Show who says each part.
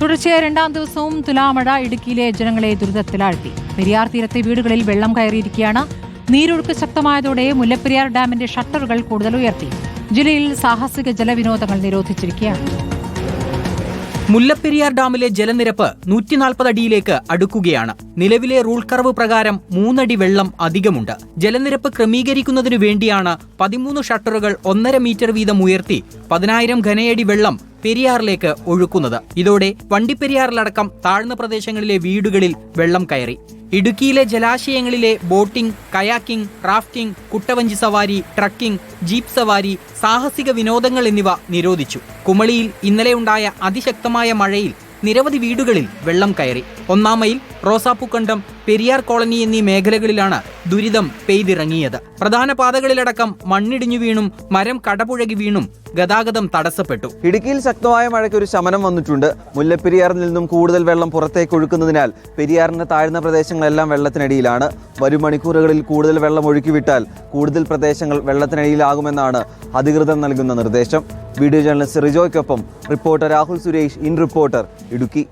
Speaker 1: തുടർച്ചയായ രണ്ടാം ദിവസവും തുലാമഴ ഇടുക്കിയിലെ ജനങ്ങളെ ദുരിതത്തിലാഴ്ത്തി പെരിയാർ തീരത്തെ വീടുകളിൽ വെള്ളം കയറിയിരിക്കുകയാണ് നീരൊഴുക്ക് ശക്തമായതോടെ മുല്ലപ്പെരിയാർ ഡാമിന്റെ ഷട്ടറുകൾ കൂടുതൽ ഉയർത്തി ജില്ലയിൽ സാഹസിക ജലവിനോദങ്ങൾ നിരോധിച്ചിരിക്കുകയാണ്
Speaker 2: മുല്ലപ്പെരിയാർ ഡാമിലെ ജലനിരപ്പ് നൂറ്റിനാൽപ്പത് അടിയിലേക്ക് അടുക്കുകയാണ് നിലവിലെ റൂൾ കർവ് പ്രകാരം മൂന്നടി വെള്ളം അധികമുണ്ട് ജലനിരപ്പ് ക്രമീകരിക്കുന്നതിനു വേണ്ടിയാണ് പതിമൂന്ന് ഷട്ടറുകൾ ഒന്നര മീറ്റർ വീതം ഉയർത്തി പതിനായിരം ഘനയടി വെള്ളം പെരിയാറിലേക്ക് ഒഴുക്കുന്നത് ഇതോടെ വണ്ടിപ്പെരിയാറിലടക്കം താഴ്ന്ന പ്രദേശങ്ങളിലെ വീടുകളിൽ വെള്ളം കയറി ഇടുക്കിയിലെ ജലാശയങ്ങളിലെ ബോട്ടിംഗ് കയാക്കിംഗ് റാഫ്റ്റിംഗ് കുട്ടവഞ്ചി സവാരി ട്രക്കിംഗ് ജീപ്പ് സവാരി സാഹസിക വിനോദങ്ങൾ എന്നിവ നിരോധിച്ചു കുമളിയിൽ ഇന്നലെ ഉണ്ടായ അതിശക്തമായ മഴയിൽ നിരവധി വീടുകളിൽ വെള്ളം കയറി ഒന്നാം മൈൽ റോസാപ്പുക്കണ്ടം പെരിയാർ കോളനി എന്നീ മേഖലകളിലാണ് ദുരിതം പെയ്തിറങ്ങിയത് പ്രധാന പാതകളിലടക്കം മണ്ണിടിഞ്ഞു വീണും മരം
Speaker 3: കടപുഴകി വീണും ഗതാഗതം തടസ്സപ്പെട്ടു ഇടുക്കിയിൽ ശക്തമായ മഴയ്ക്ക് ഒരു ശമനം വന്നിട്ടുണ്ട് മുല്ലപ്പെരിയാറിൽ നിന്നും കൂടുതൽ വെള്ളം പുറത്തേക്ക് ഒഴുക്കുന്നതിനാൽ പെരിയാറിന്റെ താഴ്ന്ന പ്രദേശങ്ങളെല്ലാം വെള്ളത്തിനടിയിലാണ് വരും മണിക്കൂറുകളിൽ കൂടുതൽ വെള്ളം ഒഴുക്കിവിട്ടാൽ കൂടുതൽ പ്രദേശങ്ങൾ വെള്ളത്തിനടിയിലാകുമെന്നാണ് അധികൃതർ നൽകുന്ന നിർദ്ദേശം വീഡിയോ ജേർണലിസ്റ്റ് റിജോയ്ക്കൊപ്പം reporter Rahul Suresh in reporter Idukki